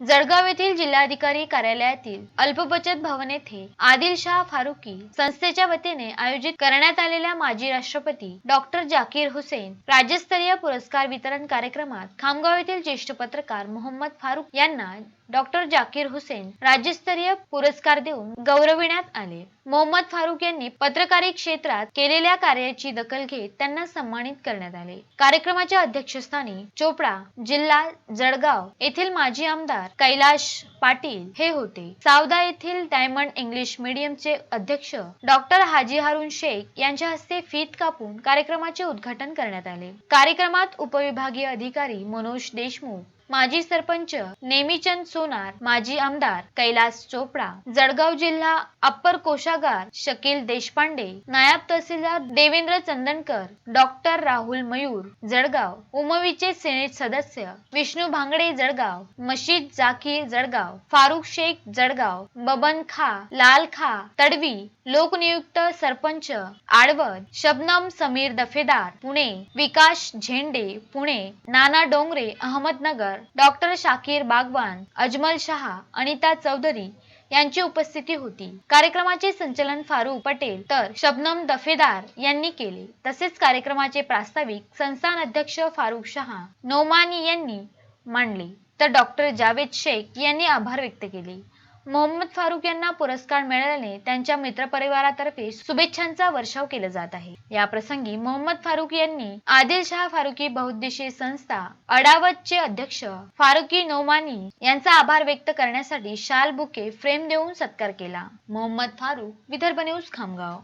जळगाव येथील जिल्हाधिकारी कार्यालयातील अल्पबचत भवन येथे आदिलशाह फारुकी संस्थेच्या वतीने आयोजित करण्यात आलेल्या माजी राष्ट्रपती डॉक्टर जाकीर हुसेन राज्यस्तरीय पुरस्कार वितरण कार्यक्रमात खामगाव येथील ज्येष्ठ पत्रकार मोहम्मद फारुक यांना डॉक्टर जाकीर हुसेन राज्यस्तरीय पुरस्कार देऊन गौरविण्यात आले. मोहम्मद फारूक यांनी पत्रकारी क्षेत्रात केलेल्या कार्याची दखल घेत त्यांना सन्मानित करण्यात आले. कार्यक्रमाच्या अध्यक्षस्थानी चोपडा जिल्हा जळगाव येथील माजी आमदार कैलाश पाटील हे होते. सावदा येथील डायमंड इंग्लिश मीडियमचे अध्यक्ष डॉक्टर हाजी हारून शेख यांच्या हस्ते फीत कापून कार्यक्रमाचे उद्घाटन करण्यात आले. कार्यक्रमात उपविभागीय अधिकारी मनोज देशमुख माजी सरपंच नेमीचंद सोनार माजी आमदार कैलास चोपडा जळगाव जिल्हा अप्पर कोषागार शकील देशपांडे नायब तहसीलदार देवेंद्र चंदनकर डॉक्टर राहुल मयूर जळगाव उमवीचे सेनेट सदस्य विष्णू भांगडे जळगाव मशीद जाकीर जळगाव फारुख शेख जळगाव बबन खा लाल खा तडवी लोकनियुक्त सरपंच आडवद शबनम समीर दफेदार पुणे विकास झेंडे पुणे नाना डोंगरे अहमदनगर डॉक्टर शाकीर बागवान अजमल शहा अनिता चौधरी यांची उपस्थिती होती. कार्यक्रमाचे संचलन फारूक पटेल तर शबनम दफेदार यांनी केले. तसेच कार्यक्रमाचे प्रास्ताविक संस्थान अध्यक्ष फारुख शहा नोमानी यांनी मांडले. तर डॉक्टर जावेद शेख यांनी आभार व्यक्त केले. मोहम्मद फारुख यांना पुरस्कार मिळाल्याने त्यांच्या मित्रपरिवारातर्फे शुभेच्छांचा वर्षाव केला जात आहे. या प्रसंगी मोहम्मद फारुख यांनी आदिलशाह फारुकी बहुद्देशीय संस्था अडावतचे अध्यक्ष फारुकी नोमानी यांचा आभार व्यक्त करण्यासाठी शाल बुके फ्रेम देऊन सत्कार केला. मोहम्मद फारुख विदर्भ न्यूज खामगाव.